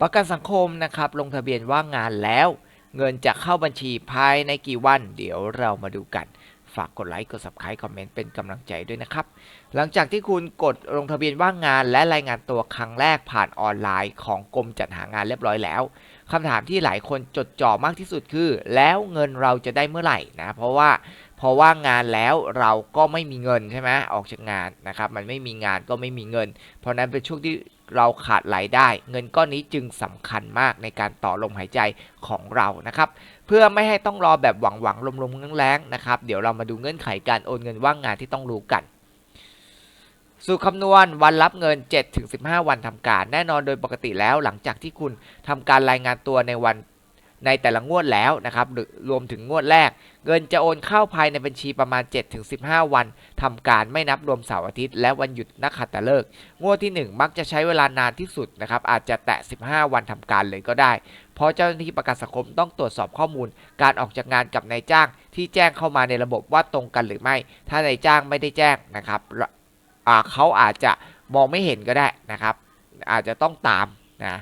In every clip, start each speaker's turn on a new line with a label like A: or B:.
A: ประกันสังคมนะครับลงทะเบียนว่างงานแล้ว เงินจะเข้าบัญชีภายในกี่วัน เดี๋ยวเรามาดูกัน ฝากกดไลค์กด subscribe คอมเมนต์เป็นกำลังใจด้วยนะครับ หลังจากที่คุณกดลงทะเบียนว่างงาน และรายงานตัวครั้งแรกผ่านออนไลน์ของกรมจัดหางานเรียบร้อยแล้วคำถามที่หลายคนจดจ่อมากที่สุดคือ แล้วเงินเราจะได้เมื่อไหร่นะเพราะว่าพอว่างงานแล้วเราก็ไม่มีเงินใช่ไหมออกจากงานนะครับ มันไม่มีงานก็ไม่มีเงิน เพราะนั้นเป็นช่วงที่ เราขาดรายได้ เงินก้อนนี้จึงสำคัญมากในการต่อลมหายใจของเรานะครับเพื่อไม่ให้ต้องรอแบบหวังหวังลมลมๆแรงๆนะครับเดี๋ยวเรามาดูเงื่อนไขการโอนเงินว่างงานที่ต้องรู้กันสูตรคำนวณวันรับเงิน 7-15 วันทำการ แน่นอนโดยปกติแล้วหลังจากที่คุณทำการรายงานตัวในวัน ในแต่ละงวดแล้วนะครับหรือรวมถึงงวดแรก เงินจะโอนเข้าภายในบัญชีประมาณ 7-15 วันทำการไม่นับรวมเสาร์อาทิตย์ และวันหยุดนักขัตฤกษ์งวดที่ 1 มักจะใช้เวลานานที่สุดนะครับอาจจะแตะ 15 วันทำการเลยก็ได้ เพราะเจ้าหน้าที่ประกันสังคมต้องตรวจสอบข้อมูล การออกจากงานกับนายจ้าง ที่แจ้งเข้ามาในระบบว่าตรงกันหรือไม่ ถ้านายจ้างไม่ได้แจ้งนะครับเขาอาจจะมองไม่เห็นก็ได้นะครับ อาจจะต้องตามนะ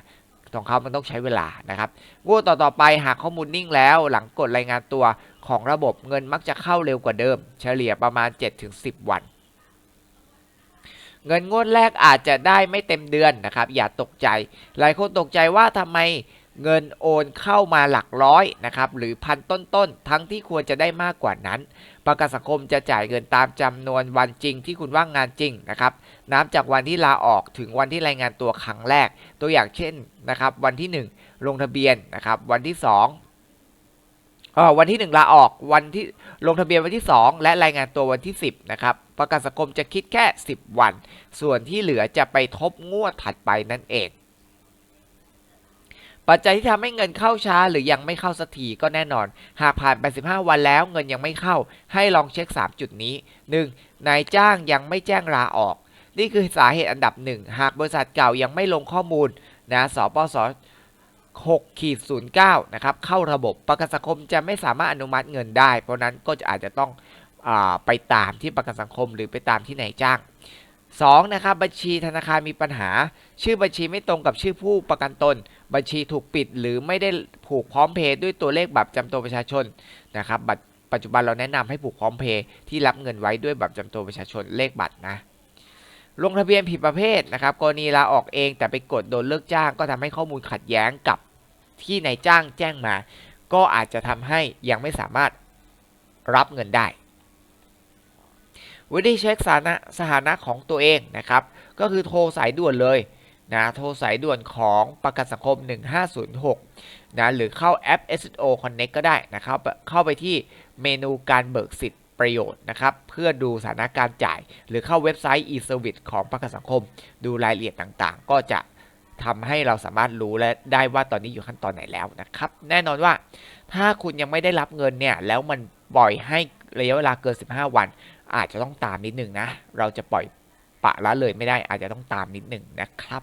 A: ของเขามันต้องใช้เวลานะครับงวดต่อๆไปหากข้อมูลนิ่งแล้วหลังกดรายงานตัวของระบบเงินมักจะเข้าเร็วกว่าเดิม เฉลี่ยประมาณ 7-10 วัน เงินงวดแรกอาจจะได้ไม่เต็มเดือนนะครับ อย่าตกใจ หลายคนตกใจว่าทำไมเงินโอนเข้ามาหลักร้อยนะครับหรือพันต้นๆ ทั้งที่ควรจะได้มากกว่านั้น ประกันสังคมจะจ่ายเงินตามจำนวนวันจริงที่คุณว่างงานจริงนะครับนับจากวันที่ลาออกถึงวันที่รายงานตัวครั้งแรก ตัวอย่างเช่นนะครับ วันที่ 1 ลงทะเบียนนะครับ วันที่2ออวันที่ 1 ลาออกวันที่ลงทะเบียนวันที่ 2 และรายงานตัววันที่ 10นะครับประกันสังคมจะคิดแค่ 10 วัน ส่วนที่เหลือจะไปทบงวดถัดไปนั่นเอง ปัจจัยที่ทำให้เงินเข้าช้าหรือยังไม่เข้าสักทีก็แน่นอน หากผ่านไป15 วันแล้วเงินยังไม่เข้า ให้ลองเช็ค 3 จุดนี้ 1. นายจ้างยังไม่แจ้งลาออก นี่คือสาเหตุอันดับหนึ่งหากบริษัทเก่ายังไม่ลงข้อมูลนะสปส6ขีด09นะครับเข้าระบบประกันสังคมจะไม่สามารถอนุมัติเงินได้ เพราะนั้นก็จะอาจจะต้องอไปตามที่ประกันสังคมหรือไปตามที่นายจ้าง 2. นะครับบัญชีธนาคารมีปัญหา ชื่อบัญชีไม่ตรงกับชื่อผู้ประกันตน บัญชีถูกปิดหรือไม่ได้ผูกพร้อมเพย์ด้วยตัวเลขบัตรประจำตัวประชาชนนะครับบัตรปัจจุบันเราแนะนำให้ผูกพร้อมเพย์ที่รับเงินไว้ด้วยบัตรประจำตัวประชาชนเลขบัตรนะลงทะเบียนผิดประเภทนะครับกรณีลาออกเองแต่ไปกดโดนเลิกจ้าง ก็ทำให้ข้อมูลขัดแย้งกับที่นายจ้างแจ้งมา ก็อาจจะทำให้ยังไม่สามารถรับเงินได้วิธีเช็คสถานะสถานะของตัวเองนะครับ ก็คือโทรสายด่วนเลย นะโทรสายด่วนของประกันสังคม 1506นะหรือเข้าแอป SSO Connect ก็ได้นะครับเข้าไปที่เมนูการเบิกสิทธิ์ประโยชน์นะครับเพื่อดูสถานการณ์จ่าย หรือเข้าเว็บไซต์ e-service ของประกันสังคม ดูรายละเอียดต่างๆ ก็จะทำให้เราสามารถรู้และได้ว่าตอนนี้อยู่ขั้นตอนไหนแล้วนะครับ แน่นอนว่าถ้าคุณยังไม่ได้รับเงินเนี่ย แล้วมันปล่อยให้ระยะเวลาเกิน 15 วัน อาจจะต้องตามนิดหนึ่งนะ เราจะปล่อยปะละเลยไม่ได้อาจจะต้องตามนิดหนึ่งนะครับ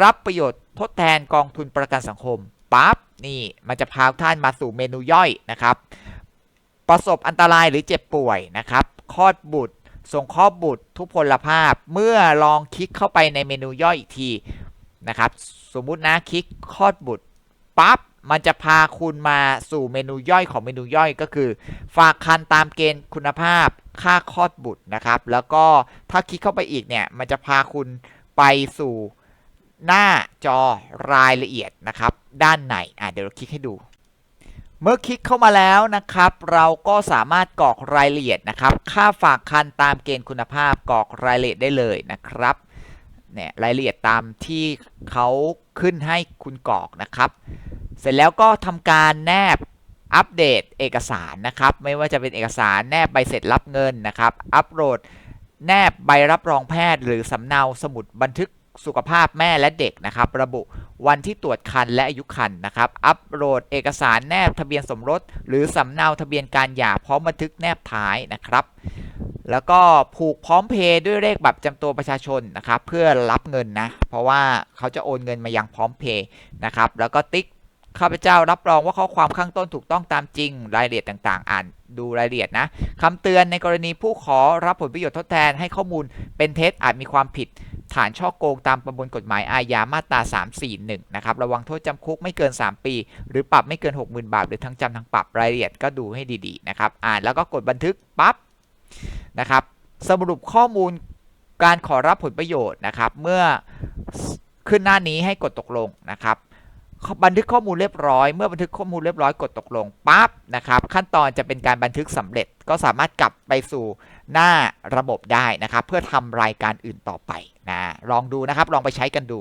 B: รับประโยชน์ทดแทนกองทุนประกันสังคมปั๊บนี่มันจะพาท่านมาสู่เมนูย่อยนะครับ ประสบอันตรายหรือเจ็บป่วยนะครับคลอดบุตรส่งคลอดบุตรทุพพลภาพเมื่อลองคลิกเข้าไปในเมนูย่อยอีกทีนะครับ สมมุตินะคลิกคลอดบุตรปั๊บมันจะพาคุณมาสู่เมนูย่อยของเมนูย่อยก็คือ ฝากคันตามเกณฑ์คุณภาพค่าคลอดบุตรนะครับ แล้วก็ถ้าคลิกเข้าไปอีกเนี่ย มันจะพาคุณไปสู่ หน้าจอรายละเอียดนะครับ ด้านในอะเดี๋ยวเราคลิกให้ดู เมื่อคลิกเข้ามาแล้วนะครับ เราก็สามารถกรอกรายละเอียดนะครับ ค่าฝากคันตามเกณฑ์คุณภาพกรอกรายละเอียดได้เลยนะครับเนี่ยรายละเอียดตามที่เขาขึ้นให้คุณกรอกนะครับ เสร็จแล้วก็ทำการแนบอัปเดตเอกสารนะครับ ไม่ว่าจะเป็นเอกสารแนบใบเสร็จรับเงินนะครับ อัปโหลดแนบใบรับรองแพทย์ หรือสำเนาสมุดบันทึก สุขภาพแม่และเด็กนะครับ ระบุวันที่ตรวจคันและอายุคันนะครับ อัปโหลดเอกสารแนบทะเบียนสมรส หรือสำเนาทะเบียนการหย่าพร้อมบันทึกแนบท้ายนะครับ แล้วก็ผูกพร้อมเพย์ด้วยเลขบัตรประจำตัวประชาชนนะครับ เพื่อรับเงินนะ เพราะว่าเขาจะโอนเงินมายังพร้อมเพย์นะครับ แล้วก็ติ๊กข้าพเจ้ารับรองว่าข้อความข้างต้นถูกต้องตามจริงรายละเอียดต่างๆ อ่านดูรายละเอียดนะคำเตือนในกรณีผู้ขอรับผลประโยชน์ทดแทนให้ข้อมูลเป็นเท็จอาจมีความผิด ฐานช่อโกงตามประมวลกฎหมายอาญามาตรา 341 นะครับ ระวังโทษจำคุกไม่เกิน 3 ปี หรือปรับไม่เกิน 60,000 บาท หรือทั้งจำทั้งปรับรายละเอียดก็ดูให้ดีๆนะครับ อ่านแล้วก็กดบันทึกปั๊บนะครับสรุปข้อมูลการขอรับผลประโยชน์นะครับ เมื่อขึ้นหน้านี้ให้กดตกลงนะครับ บันทึกข้อมูลเรียบร้อย เมื่อบันทึกข้อมูลเรียบร้อยกดตกลงปั๊บนะครับ ขั้นตอนจะเป็นการบันทึกสำเร็จก็สามารถกลับไปสู่หน้าระบบได้นะครับ เพื่อทำรายการอื่นต่อไปนะลองดูนะครับ ลองไปใช้กันดู